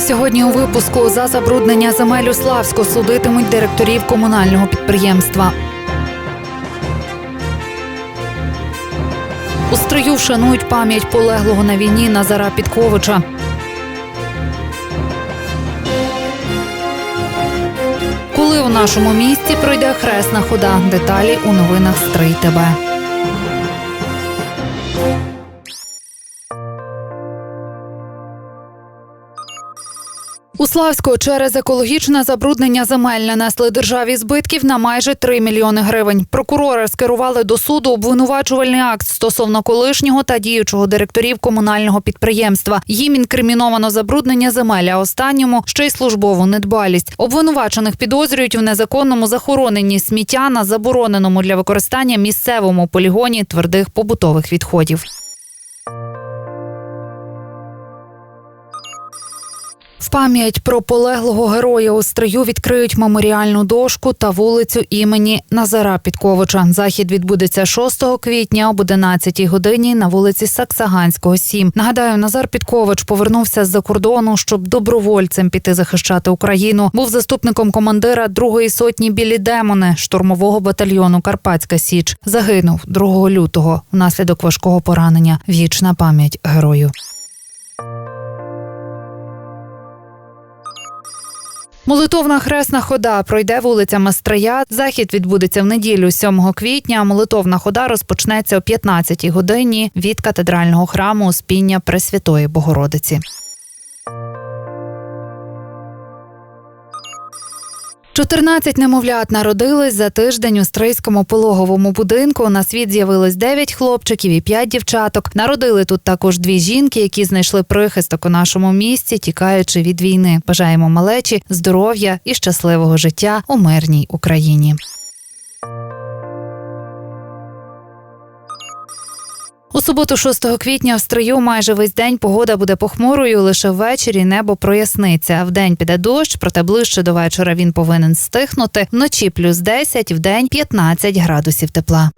Сьогодні у випуску за забруднення земель у Славську судитимуть директорів комунального підприємства. У стрию вшанують пам'ять полеглого на війні Назара Підковича. Коли у нашому місті пройде хресна хода, деталі у новинах Стрий ТБ. У Славську через екологічне забруднення земель нанесли державі збитків на майже 3 мільйони гривень. Прокурори скерували до суду обвинувачувальний акт стосовно колишнього та діючого директорів комунального підприємства. Їм інкриміновано забруднення земель, а останньому ще й службову недбалість. Обвинувачених підозрюють в незаконному захороненні сміття на забороненому для використання місцевому полігоні твердих побутових відходів. В пам'ять про полеглого героя у стрию відкриють меморіальну дошку та вулицю імені Назара Підковича. Захід відбудеться 6 квітня об 11 годині на вулиці Саксаганського, 7. Нагадаю, Назар Підкович повернувся з-за кордону, щоб добровольцем піти захищати Україну. Був заступником командира другої сотні білі демони штурмового батальйону Карпатська Січ. Загинув 2 лютого внаслідок важкого поранення. Вічна пам'ять герою. Молитовна хресна хода пройде вулицями Стрия. Захід відбудеться в неділю 7 квітня. Молитовна хода розпочнеться о 15 годині від катедрального храму Успіння Пресвятої Богородиці. Чотирнадцять немовлят народились за тиждень у стрийському пологовому будинку. На світ з'явилось дев'ять хлопчиків і п'ять дівчаток. Народили тут також дві жінки, які знайшли прихисток у нашому місті, тікаючи від війни. Бажаємо малечі, здоров'я і щасливого життя у мирній Україні. Суботу, 6 квітня, в стрию майже весь день погода буде похмурою. Лише ввечері небо проясниться. Вдень піде дощ, проте ближче до вечора він повинен стихнути. Вночі плюс 10, вдень 15 градусів тепла.